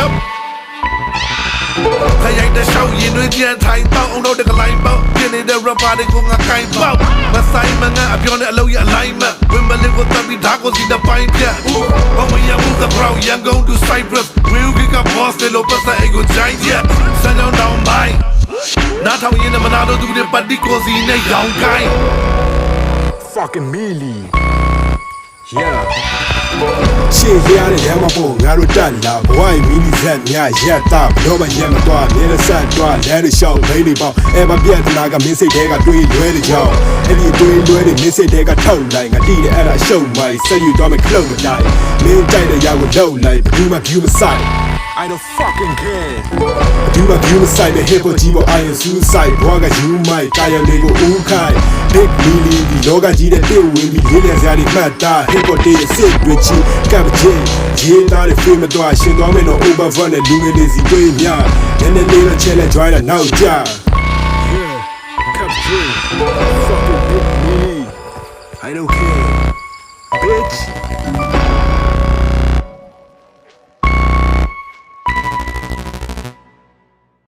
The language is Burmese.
Yup ခရိုင်တလျှောက်ရင်တွေကြံထိုင်တော့အောင်တော့တကလိုင်းပေါက်ပြနေတဲ့ rapper တွေကိုငါကိုင်းပေါက်မဆိုင်မငါအပြောနဲ့အလုပ်ရအလိုက်မဝင်းမလင်းကိုတပ်ပြီးဓာတ်ကိုစီတဲ့ပိုင်းပြဘဝရမှုသဘောရန်ကုန်သူ Cyprus real kick up boss တွေလို့ပတ်စအိတ်ကိုဂျိုင်းရဆန်အောင်တော့မိုင်းနားထောင်ရင်မနာတော့သူတွေပတ်တိကိုစီနဲ့ရောင်ကိုင်း fucking mealy yeah ရှေ့ရတဲ့ရမ်းမဖို့ငါတို့တက်လာဘဝမီနီဇက်များရက်တာတော့မရက်မတော့မြဲတဲ့ဆက်တော့လဲရရှောင်းဘိန်းတွေပေါ့အဲမပြတ်တနာကမင်းစိတ်တွေကတွေးလွဲတဲ့ကြောင်းအဲ့ဒီတွေးလွဲတဲ့မင်းစိတ်တွေကထုတ်လိုက်ငါတိတဲ့အဲ့ဒါရှုံမိုင်းဆက်ယူတော့မခလုံးမတိုင်းမင်းတိုက်တဲ့ရောက်ကိုလုံးလိုက်ဘူးမဘူးမဆိုင် I don't fucking care ဒီမှာ view side တဲ့ hip hop ကြီးပေါ် I am suicide ဘွားက you might တာယာလေးကိုဦးခိုင် big lily ဒီလောကကြီးတဲ့တွေ့ဝင်ပြီးလေးလံစရာတွေမှတ်တာ hip hop တွေစစ်တွေချီကပ်ချင်းရေးသားတဲ့ film တော့ရှင်သွားမယ်တော့ over fun နဲ့လူငယ်တွေစီတွေးများနည်းနည်းလေးတော့ challenge join တာနောက်ကြ yeah come through